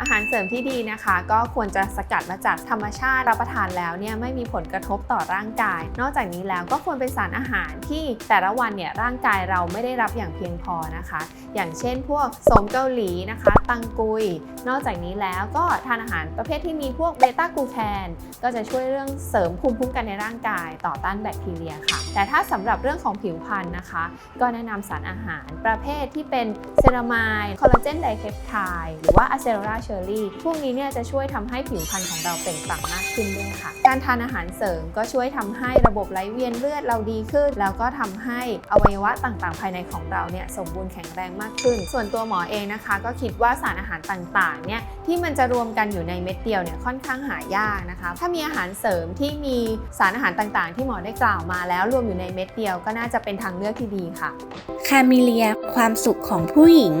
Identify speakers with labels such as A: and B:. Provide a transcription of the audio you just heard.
A: อาหารเสริมที่ดีนะคะ ก็ควรจะสกัดมาจากธรรมชาติรับประทานแล้วเนี่ยไม่มีผลกระทบต่อร่างกาย นอกจากนี้แล้วก็ควรเป็นสารอาหารที่แต่ละวันเนี่ยร่างกายเราไม่ได้รับอย่างเพียงพอนะคะ อย่างเช่น พวกสมเกาหลีนะคะ ตังกุย นอกจากนี้แล้วก็ทานอาหารประเภทที่มีพวกเบต้ากลูแคนก็จะช่วยเรื่องเสริมภูมิคุ้มกันในร่างกายต่อต้านแบคทีเรียค่ะ แต่ถ้าสำหรับเรื่องของผิวพรรณนะคะ ก็แนะนำสารอาหารประเภทที่เป็นเซรามายคอลลาเจนไดเพปไทด์หรือว่าอะเซโรราเชอร์รี่ พวกนี้เนี่ยจะช่วยทำให้ผิวพรรณของเราเปล่งปลั่งมากขึ้นด้วยค่ะ การทานอาหารเสริมก็ช่วยทำให้ระบบไหลเวียนเลือดเราดีขึ้น แล้วก็ทำให้อวัยวะต่างๆ ภายในของเราเนี่ยสมบูรณ์แข็งแรงมากขึ้น ส่วนตัวหมอเองนะคะ ก็คิดว่าสารอาหารต่างๆ เนี่ยที่มันจะรวมกันอยู่ในเม็ดเดียวเนี่ยค่อนข้างหายากนะคะ ถ้ามีอาหารเสริมที่มีสารอาหารต่างๆ ที่หมอได้กล่าวมาแล้วรวมอยู่ในเม็ดเดียวก็น่าจะเป็นทางเลือกที่ดีค่ะ
B: คามิเลียความสุขของผู้หญิง